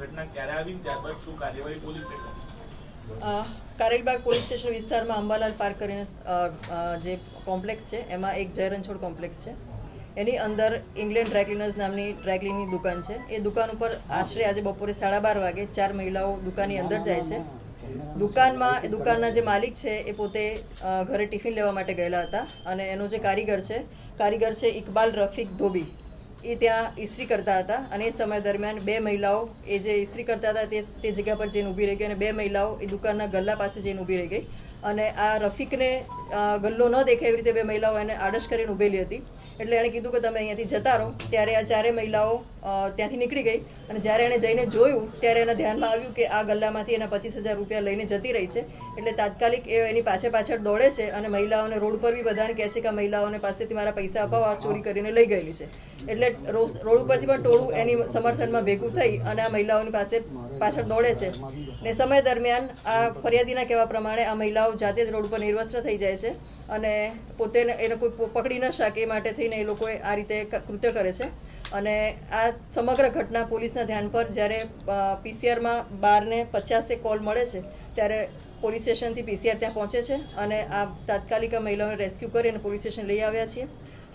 ઘટના ક્યારે કારેલબાગ police station વિસ્તારમાં અંબાલાલ પાર્ક કરીને જે કોમ્પ્લેક્સ છે, એમાં એક જયરણછોડ કોમ્પ્લેક્સ છે. એની અંદર ઇંગ્લેન્ડ ડ્રાયક્લિનર્સ નામની ડ્રાયક્લિનની દુકાન છે. એ દુકાન ઉપર આશરે આજે બપોરે સાડા બાર વાગે ચાર મહિલાઓ દુકાનની અંદર જાય છે. દુકાનમાં દુકાનના જે માલિક છે, એ પોતે ઘરે ટિફિન લેવા માટે ગયેલા હતા અને એનો જે કારીગર છે કારીગર છે ઇકબાલ રફીક ધોબી. એ ત્યાં ઇસ્ત્રી કરતા હતા અને એ સમય દરમિયાન બે મહિલાઓ, એ જે ઇસ્ત્રી કરતા હતા તે તે જગ્યા પર જઈને ઊભી રહી ગઈ અને બે મહિલાઓ એ દુકાનના ગલ્લા પાસે જઈને ઊભી રહી ગઈ. અને આ રફીકને ગલ્લો ન દેખાય એવી રીતે બે મહિલાઓ એને આડશ કરીને ઊભેલી હતી. એટલે એણે કીધું કે તમે અહીંયાથી જતા રહો. ત્યારે આ ચારે મહિલાઓ ત્યાંથી નીકળી ગઈ અને જ્યારે એણે જઈને જોયું, ત્યારે એના ધ્યાનમાં આવ્યું કે આ ગલ્લામાંથી એના પચીસ હજાર રૂપિયા લઈને જતી રહી છે. એટલે તાત્કાલિક એ એની પાછળ પાછળ દોડે છે અને મહિલાઓને રોડ પર બી બધાને કહે છે કે મહિલાઓને પાસેથી મારા પૈસા અપાવવા ચોરી કરીને લઈ ગયેલી છે. એટલે રોડ ઉપરથી પણ ટોળું એની સમર્થનમાં ભેગું થઈ અને આ મહિલાઓની પાસે પાછળ દોડે છે. ને સમય દરમિયાન આ ફરિયાદીના કહેવા પ્રમાણે આ મહિલાઓ જાતે જ રોડ ઉપર નિર્વસ્ત્ર થઈ જાય છે અને પોતે એને કોઈ પકડી ન શકે એ માટે થઈને એ લોકોએ આ રીતે કૃત્ય કરે છે. અને આ સમગ્ર ઘટના પોલીસના ધ્યાન પર જ્યારે પીસીઆરમાં બારને પચાસે કોલ મળે છે, ત્યારે પોલીસ સ્ટેશનથી પીસીઆર ત્યાં પહોંચે છે અને આ તાત્કાલિક આ મહિલાઓને રેસ્ક્યુ કરી અને પોલીસ સ્ટેશન લઈ આવ્યા છીએ.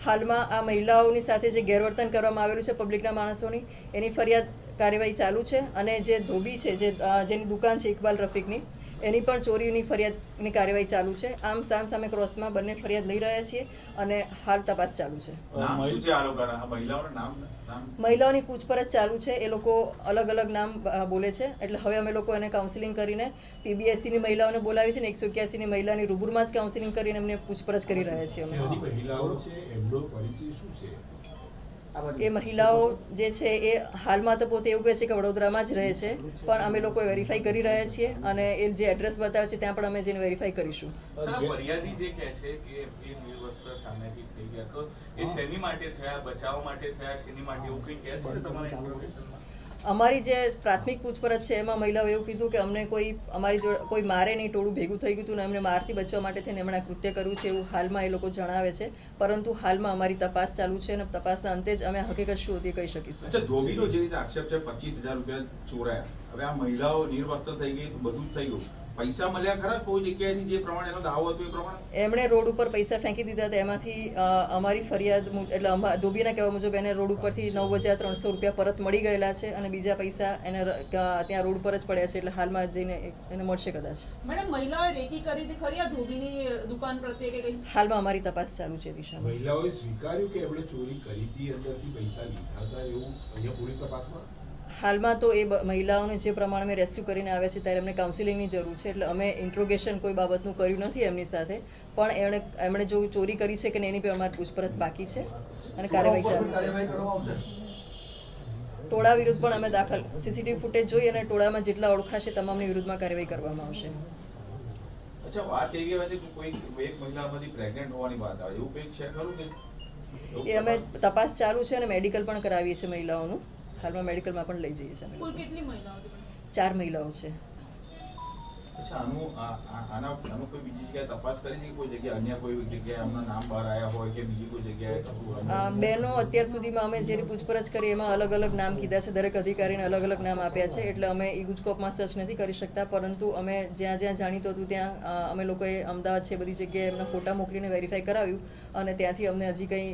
હાલમાં આ મહિલાઓની સાથે જે ગેરવર્તન કરવામાં આવેલું છે પબ્લિકના માણસોની, એની ફરિયાદ કાર્યવાહી ચાલુ છે અને જે ધોબી છે, જે જેની દુકાન છે ઇકબાલ રફીકની એની પણ ચોરીની ફરિયાદની કાર્યવાહી ચાલુ છે. આમ સામ સામે ક્રોસમાં બંને ફરિયાદ લઈ રહ્યા છીએ અને હાલ તપાસ ચાલુ છે. નામ શું છે આ લોકોના? આ મહિલાઓના નામ નામ? મહિલાઓની પૂછપરછ ચાલુ છે. એ લોકો અલગ અલગ નામ બોલે છે. એટલે હવે અમે લોકો એને કાઉન્સિલિંગ કરીને પીબીએસસીની મહિલાઓને બોલાવી છે ને એકસો એક્યાસીની મહિલાની રૂબરૂમાં જ કાઉન્સિલિંગ કરીને એમને પૂછપરછ કરી રહ્યા છીએ અમે. મહિલાઓ છે? એમનો પરિચય શું છે? એ મહિલાઓ જે છે એ હાલમાં તો પોતે એવું કહે છે કે વડોદરામાં જ રહે છે પણ અમે લોકો વેરીફાઈ કરી રહ્યા છીએ અને એ જે એડ્રેસ બતાવે છે ત્યાં પણ અમે જઈને વેરીફાઈ કરીશું. ફરિયાદી જે કહે છે કે એ નિર્વસ્ત્ર સામેથી થઈ ગયા. તો એ શેની માટે થયા? બચાવ માટે થયા? શેની માટે? એવું કંઈ કહે છે તમારા ઇન્ફોર્મેશનમાં અમારી જે પ્રાથમિક પૂછપરછ છે, એમાં મહિલાઓ એવું કીધું કે અમને કોઈ, અમારી જોડે કોઈ મારે નહીં, ટોળું ભેગું થઈ ગયું હતું ને અમને મારથી બચવા માટે થઈને એમણે કૃત્ય કર્યું છે એવું હાલમાં એ લોકો જણાવે છે. પરંતુ હાલમાં અમારી તપાસ ચાલુ છે અને તપાસના અંતે જ અમે હકીકત શું હતી કહી શકીશું. જે રીતે આક્ષેપ છે, પચીસ હજાર રૂપિયા ચોરાયા. હવે આ મહિલાઓ નિર્વસ્ત્ર થઈ ગઈ બધું જ થઈ ગયું. પૈસા મળ્યા ખરા? કોઈ જગ્યાએથી જે પ્રમાણે એનો દાવો હતો એ પ્રમાણે? એમણે રોડ ઉપર પૈસા ફેંકી દીધા હતા. એમાંથી અમારી ફરિયાદ એટલે અમા- ધોબીના કહેવા મુજબ એને રોડ ઉપરથી નવ હજાર ત્રણસો રૂપિયા પરત મળી ગયેલા છે અને બીજા પૈસા એને ત્યાં રોડ પર જ પડ્યા છે એટલે હાલમાં જઈને એને મળશે કદાચ. મેડમ મહિલાઓએ રેકી કરી હતી ખરી? આ ધોબીની દુકાન પ્રત્યે કે કઈ? હાલમાં અમારી તપાસ ચાલુ છે દિશા મહિલાઓએ સ્વીકાર્યું કે એમણે ચોરી કરી હતી અંદરથી પૈસા લીધા હતા એવું અહીંયા પોલીસ તપાસમાં? હાલમાં તો એ મહિલાઓને જે પ્રમાણે અમે રેસ્ક્યુ કરીને આવ્યા છે ત્યારે એમને કાઉન્સિલિંગની જરૂર છે એટલે અમે ઇન્ટ્રોગેશન કોઈ બાબતનું કર્યું નથી એમની સાથે પણ એમણે એમણે જો ચોરી કરી છે કે એની પર અમારી પૂછપરછ બાકી છે અને કાર્યવાહી ચાલુ છે. ટોળા વિરુદ્ધ પણ અમે દાખલ સીસીટીવી ફૂટેજ જોઈ અને ટોળામાં જેટલા ઓળખાશે તમામની વિરુદ્ધમાં કાર્યવાહી કરવામાં આવશે. અચ્છા વાત એવી આવે છે કે કોઈ એક મહિલામાંથી પ્રેગ્નેન્ટ હોવાની વાત આવે એવું કંઈક છે ખરું કે? એ અમે તપાસ ચાલુ છે અને મેડિકલ પણ કરાવીએ છીએ મહિલાઓનું. હાલમાં મેડિકલમાં પણ લઈ જઈએ છીએ? ચાર મહિલાઓ છે અચ્છા બેનો અત્યાર સુધીમાં અમે જે પૂછપરછ કરી એમાં અલગ અલગ નામ કીધા છે, દરેક અધિકારીને અલગ અલગ નામ આપ્યા છે, એટલે અમે ઈ ગુજકોપમાં સર્ચ નથી કરી શકતા, પરંતુ અમે જ્યાં જ્યાં જાણીતું હતું ત્યાં અમે લોકોએ અમદાવાદ છે બધી જગ્યાએ એમના ફોટા મોકલીને વેરીફાઈ કરાવ્યું અને ત્યાંથી અમને હજી કંઈ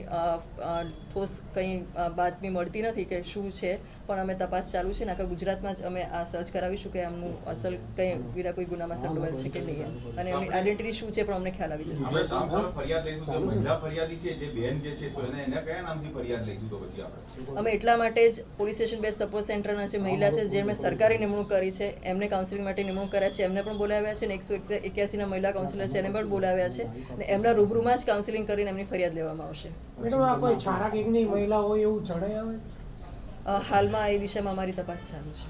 ઠોસ કંઈ બાતમી મળતી નથી કે શું છે, પણ અમે તપાસ ચાલુ છે ને આખા ગુજરાતમાં જ અમે આ સર્ચ કરાવીશું કે આમનું અસલ કંઈ બીજા કોઈ ગુનામાં સંડોવાયેલ છે કે નહીં અને એમની આઈડેન્ટિટી શું છે પણ અમને ખ્યાલ આવી જશે. આપણે સામ સામે ફરિયાદ લઈ તો મહિલા ફરિયાદી છે જે બેન જે છે તો એને એને કયા નામથી ફરિયાદ લઈ તો પછી આપણે? અમે એટલા માટે જ પોલીસ સ્ટેશન બેઝ સપોર્ટ સેન્ટરના છે મહિલા છે જેમણે સરકારી નિમણૂક કરી છે એમને કાઉન્સિલિંગ માટે નિમણૂક કર્યા છે એમને પણ બોલાવ્યા છે અને એકસો એક્યાસીના મહિલા કાઉન્સિલર છે એને પણ બોલાવ્યા છે અને એમના રૂબરૂમાં જ કાઉન્સિલિંગ કરીને એમની ફરિયાદ લેવામાં આવશે. મેડમ આ કોઈ છારા કેકની મહિલા હોય એવું જણાય આવે? હાલમાં એ દિશામાં અમારી તપાસ ચાલુ છે.